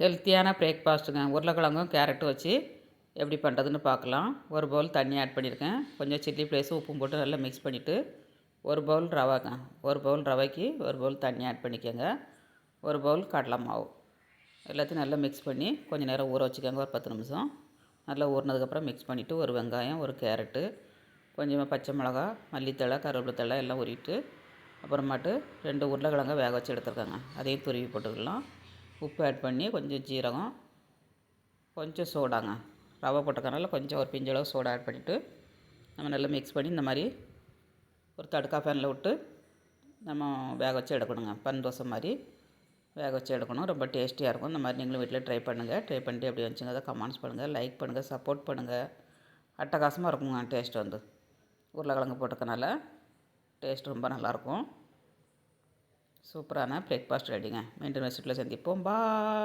ஹெல்த்தியான பிரேக்ஃபாஸ்ட்டுங்க உருளைக்கிழங்கும் கேரட்டும் வச்சு எப்படி பண்ணுறதுன்னு பார்க்கலாம். ஒரு பவுல் தண்ணி ஆட் பண்ணியிருக்கேன். கொஞ்சம் சில்லி ஃப்ளேஸும் உப்பும் போட்டு நல்லா மிக்ஸ் பண்ணிவிட்டு ஒரு பவுல் ரவைங்க. ஒரு பவுல் ரவைக்கு ஒரு பவுல் தண்ணி ஆட் பண்ணிக்கோங்க. ஒரு பவுல் கடலை மாவு. எல்லாத்தையும் நல்லா மிக்ஸ் பண்ணி கொஞ்சம் நேரம் ஊற வச்சுக்கோங்க. ஒரு பத்து நிமிஷம். நல்லா ஊறினதுக்கப்புறம் மிக்ஸ் பண்ணிவிட்டு ஒரு வெங்காயம் ஒரு கேரட்டு கொஞ்சமாக பச்சை மிளகா மல்லித்தழை கருவேப்பிலை தழை எல்லாம் உருவிட்டு அப்புறமாட்டு ரெண்டு உருளைக்கிழங்க வேக வச்சு எடுத்துருக்காங்க. அதையும் துருவி போட்டுக்கலாம். உப்பு ஆட் பண்ணி கொஞ்சம் ஜீரகம் கொஞ்சம் சோடாங்க. ரவை போட்டுக்கறனால கொஞ்சம் ஒரு பிஞ்சளவு சோடா ஆட் பண்ணிவிட்டு நம்ம நல்லா மிக்ஸ் பண்ணி இந்த மாதிரி ஒரு தடுக்கா ஃபேனில் விட்டு நம்ம வேக வச்சு எடுக்கணுங்க. பன் தோசை மாதிரி வேக வச்சு எடுக்கணும். ரொம்ப டேஸ்டியாக இருக்கும். இந்த மாதிரி நீங்களும் வீட்டில் ட்ரை பண்ணுங்கள் ட்ரை பண்ணிட்டு எப்படி வந்துச்சுங்க அதை கமெண்ட்ஸ் பண்ணுங்கள் லைக் பண்ணுங்கள் சப்போர்ட் பண்ணுங்கள் அட்டகாசமாக இருக்குங்க டேஸ்ட் வந்து. உருளைக்கிழங்கு போட்டுக்கனால டேஸ்ட் ரொம்ப நல்லாயிருக்கும் சூப்பரான பிரேக்ஃபாஸ்ட் ரெடிங்க மீண்டும் ரெசிப்பியில் சந்திப்போம். பா